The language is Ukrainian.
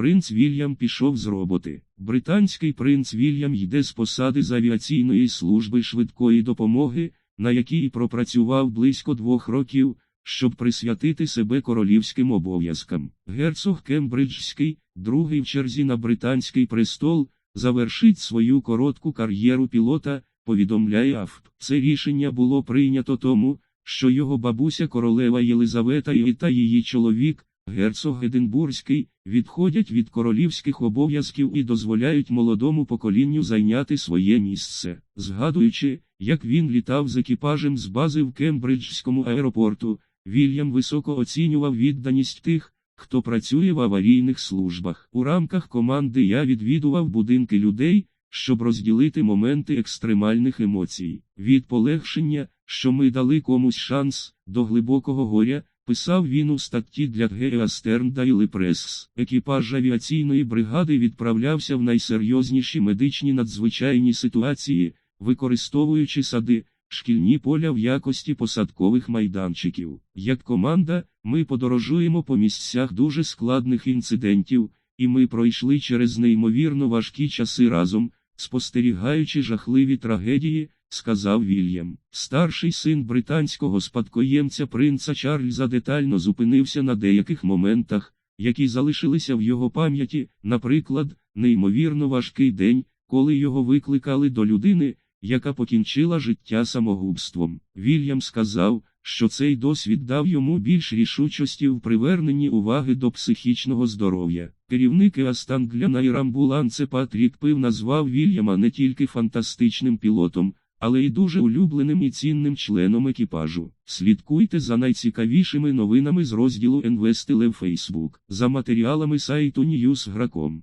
Принц Вільям пішов з роботи. Британський принц Вільям йде з посади з авіаційної служби швидкої допомоги, на якій пропрацював близько двох років, щоб присвятити себе королівським обов'язкам. Герцог Кембриджський, другий в черзі на британський престол, завершить свою коротку кар'єру пілота, повідомляє АФП. Це рішення було прийнято тому, що його бабуся королева Єлизавета і та її чоловік, герцог Единбурзький, відходять від королівських обов'язків і дозволяють молодому поколінню зайняти своє місце, згадуючи, як він літав з екіпажем з бази в Кембриджському аеропорту, Вільям високо оцінював відданість тих, хто працює в аварійних службах. У рамках команди я відвідував будинки людей, щоб розділити моменти екстремальних емоцій, від полегшення, що ми дали комусь шанс, до глибокого горя, писав він у статті для Геа Стерн Daily Press. Екіпаж авіаційної бригади відправлявся в найсерйозніші медичні надзвичайні ситуації, використовуючи сади, шкільні поля в якості посадкових майданчиків. Як команда, ми подорожуємо по місцях дуже складних інцидентів, і ми пройшли через неймовірно важкі часи разом, спостерігаючи жахливі трагедії, сказав Вільям. Старший син британського спадкоємця принца Чарльза детально зупинився на деяких моментах, які залишилися в його пам'яті, наприклад, неймовірно важкий день, коли його викликали до людини, яка покінчила життя самогубством. Вільям сказав, що цей досвід дав йому більш рішучості в приверненні уваги до психічного здоров'я. Керівник Еастангля Найрамбуланце Патрік Пив назвав Вільяма не тільки фантастичним пілотом, але й дуже улюбленим і цінним членом екіпажу. Слідкуйте за найцікавішими новинами з розділу Інвестиле в Facebook, за матеріалами сайту Newsgrakом.